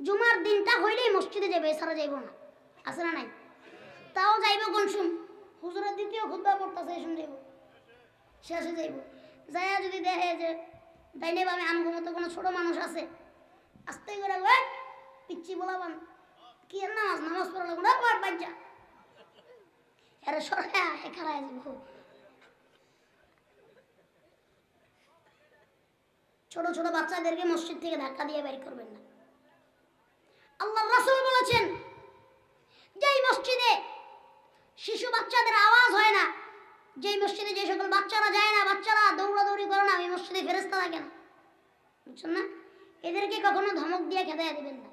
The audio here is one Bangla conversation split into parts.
জুমার দিনটা হইলেই মসজিদে যাবে এছাড়া যাইব না। আছে না নাই? তাও যাইব কোন শুন? হুজুরের দ্বিতীয় খুদ্া পড়তেছে শুন যাইব। শেষে যাইব। যাইয়া যদি দেখে যে ডাইনে বামে আমগো মতো কোনো ছোট মানুষ আছে, আস্তে করে ওই পিচ্ছি বলাবান, কি নামাজ? নামাজ পড়া লাগবে না পর বাচ্চা এরা সরাই হে খারাই যাব ছোট ছোট বাচ্চাদেরকে মসজিদ থেকে ধাক্কা দিয়ে বের করবেন না। বলেছেন? যেই মসজিদে শিশু বাচ্চাদের আওয়াজ হয় না, যেই মসজিদে যে সকল বাচ্চারা যায় না, বাচ্চারা দৌড়াদৌড়ি করে না, ওই মসজিদে ফেরেস্তা থাকে না বুঝছেন না? এদেরকে কখনো ধমক দিয়ে খেদাইয়া দিবেন না।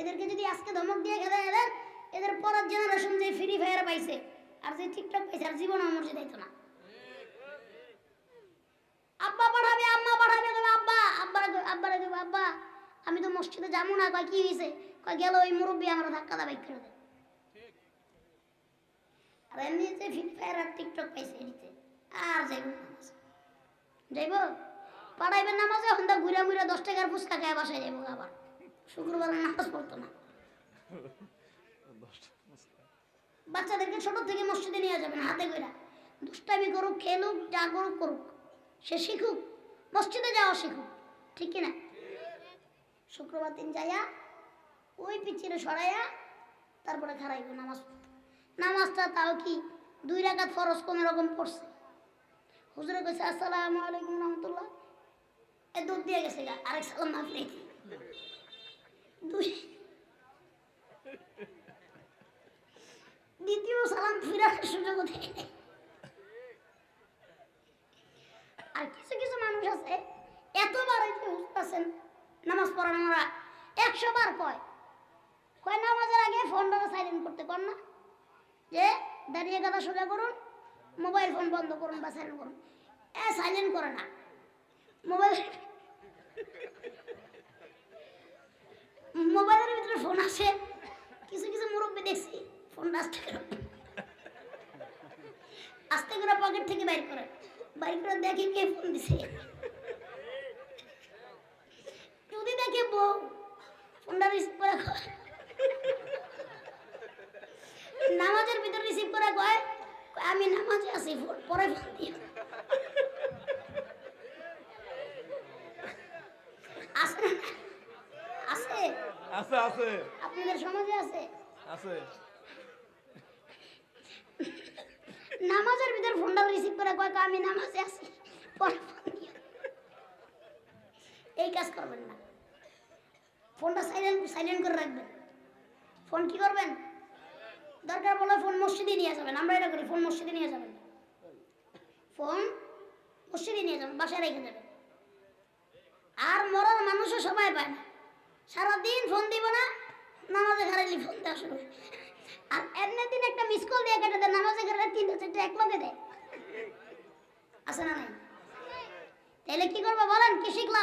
এদেরকে যদি আজকে ধমক দিয়ে খেদাইয়া দেন, এদের পরের জেনারেশন যে ফ্রি ফায়ার পাইছে, আর যে টিকটক পাইছে, আর জীবন মসজিদ হইতো না। আব্বা পাঠাবে, আম্মা কবে আব্বা, আব্বার আব্বার আব্বা, আমি তো মসজিদে যাব না, কয় কি হয়েছে গেল ওই মুরব্বী আমার ধাক্কা দা বাইক করে দেয়। আর এমনি যে ফ্রি ফায়ার আর টিকটক পাইছে এদিকে আর যাইব যাইব? পাড়াইবেন নামাজে, এখন তো ঘুরে ঘুরে দশ টাকার ফুচকা খায় বাসায় যাইব আবার। শুক্রবার নামাজ পড়তো না। বাচ্চাদেরকে ছোট থেকে মসজিদে নিয়ে যাবেন, হাতে করে দুষ্টামি করুক, খেলুক, যা করুক করুক। সে শিখুক, মসজিদে যাওয়া শিখুক, ঠিক কিনা শুক্রবার দিন যাইয়া ওই পিছিয়ে সরাইয়া তারপরে খারাইব নামাজ। নামাজটা তাও কি দুই রাকাত ফরজ কোনো রকম পড়ছে? হুজুরে কইছে, আসসালামু আলাইকুম রহমতুল্লাহ। এ দুধ দিয়ে গেছে গা, আরেক সালাম নেই দুই দ্বিতীয় সালাম ফিরানোর সুযোগ আর কিছু কিছু মানুষ আছে, এতবার এই যে হুজুর আছেন, নামাজ পড়ানো আমরা একশো বার কয় কয়, নামাজের আগে ফোনটা সাইলেন্ট করতে কর না। যে দাঁড়িয়ে গাদা সোজা করুন মোবাইল ফোন বন্ধ করুন বা সাইলেন্ট করুন। এ সাইলেন্ট করে না। মোবাইল মোবাইলের ভিতরে ফোন আসে কিছু কিছু মুরব্বী দেখছি ফোনটা আস্তে আস্তে করে পকেট থেকে বাইর করে। বাইর করে দেখে কে ফোন দিছে। যদি দেখে বউ ফোনটা রিসিভ করে কয় নামাজের ভিতর রিসিভ করে কয় কয়, আমি নামাজে আছি পরে ফোন দিও আছে আছে? আছে আছে। আপনাদের সমাজে আছে? আছে। নামাজের ভিতর ফোনটা রিসিভ করে কয় কয়, আমি নামাজে আছি পরে ফোন দিও এই কাজ করবেন না। ফোনটা সাইলেন্ট সাইলেন্ট করে রাখবেন। ফোন কি করবেন? দরকার পড়লে ফোন মসজিদে নিয়ে যাবেন, আমরা এটা করি, ফোন মসজিদে নিয়ে যাবেন। ফোন মসজিদে নিয়ে যাবেন, বাসায় রেখে যাবেন আর মরার মানুষও সময় পায় না। সারাদিন ফোন দিব না, নামাজে হারাইলি ফোন দেওয়া শুরু আর এমনি দিন একটা মিস কল দিয়ে কেটে দেয়, নামাজে ঘরে তিনটে চারটে এক লগে দেয়। আছে না নাই? তাহলে কি করব বলেন, কি শিখলাম?